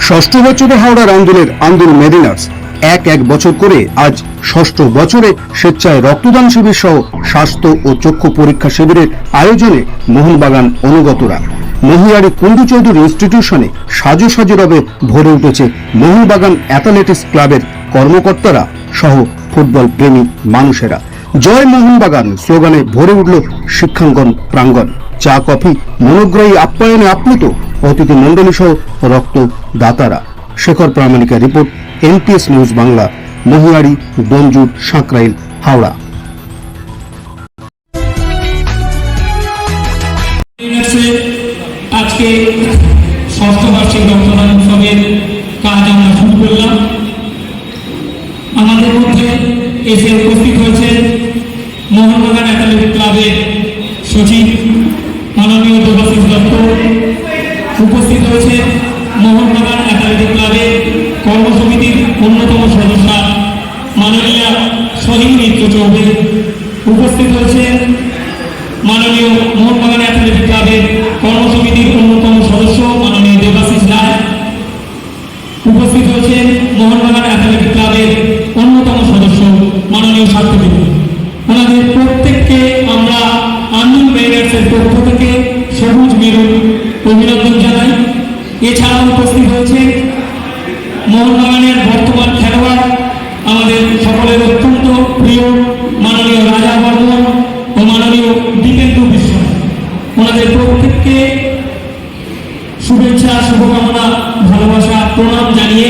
ষষ্ঠ বছরে হাওড়া রাউন্ডুলের আন্দোলন মেরিনার্স এক এক বছর করে আজ ষষ্ঠ বছরে স্বেচ্ছায় রক্তদান শিবির সহ স্বাস্থ্য ও চক্ষু পরীক্ষা শিবিরের আয়োজনে মোহনবাগান অনুগতরা। মহিয়ারি কুন্ডু চৌধুরী ইনস্টিটিউশনে সাজু সাজো রবে ভরে উঠেছে মোহনবাগান অ্যাথলেটিক্স ক্লাবের কর্মকর্তারা সহ ফুটবল প্রেমী মানুষেরা। জয় মোহনবাগান স্লোগানে ভরে উঠল শিক্ষাঙ্গন প্রাঙ্গণ। চা, কফি, মনোগ্রাহী আপ্যায়নে আপ্লুত অতিথি মণ্ডলী সহ রক্তদাতারা। Shekhar প্রামাণিকের report NPS news Bangla Mahiyari Domjur Sankrail, Howrah. আজকে রক্তদান উৎসবের কাজ আমরা শুরু করলাম। আমাদের মধ্যে এসে উপস্থিত হয়েছে মোহনবাগান অ্যাথলেটিক ক্লাবের সচিব মাননীয় দেবাশিস দত্ত উপস্থিত হয়েছে মোহনবাগান অ্যাথলেটিক ক্লাবের কর্মসমিতির অন্যতম সদস্য মাননীয়া সহিম মিত্র চৌধুরী। উপস্থিত হয়েছে মাননীয় মোহনবাগান অ্যাথলেটিক ক্লাবের কর্মসমিতির অন্যতম সদস্য মাননীয় দেবাশিস রায়। উপস্থিত হয়েছেন মোহনবাগান অ্যাথলেটিক ক্লাবের অন্যতম সদস্য মাননীয় স্বাস্থ্যবিদ ওনাদের পক্ষ থেকে সবুজ মেরুন অভিনন্দন জানাই। এছাড়াও উপস্থিত হয়েছে মোহনবাগানের বর্তমান খেলোয়াড়, আমাদের সকলের অত্যন্ত প্রিয় মাননীয় রাজা বর্মন ও মাননীয় দীপেন্দু বিশ্বাস ওনাদের প্রত্যেককে শুভেচ্ছা, শুভকামনা, ভালোবাসা, প্রণাম জানিয়ে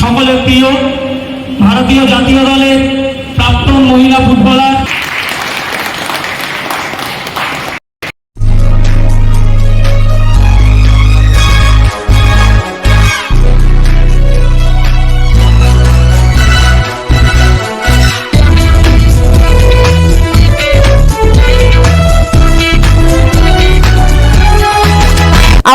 সকলের প্রিয় ভারতীয় জাতীয় দলের প্রাক্তন মহিলা ফুটবলার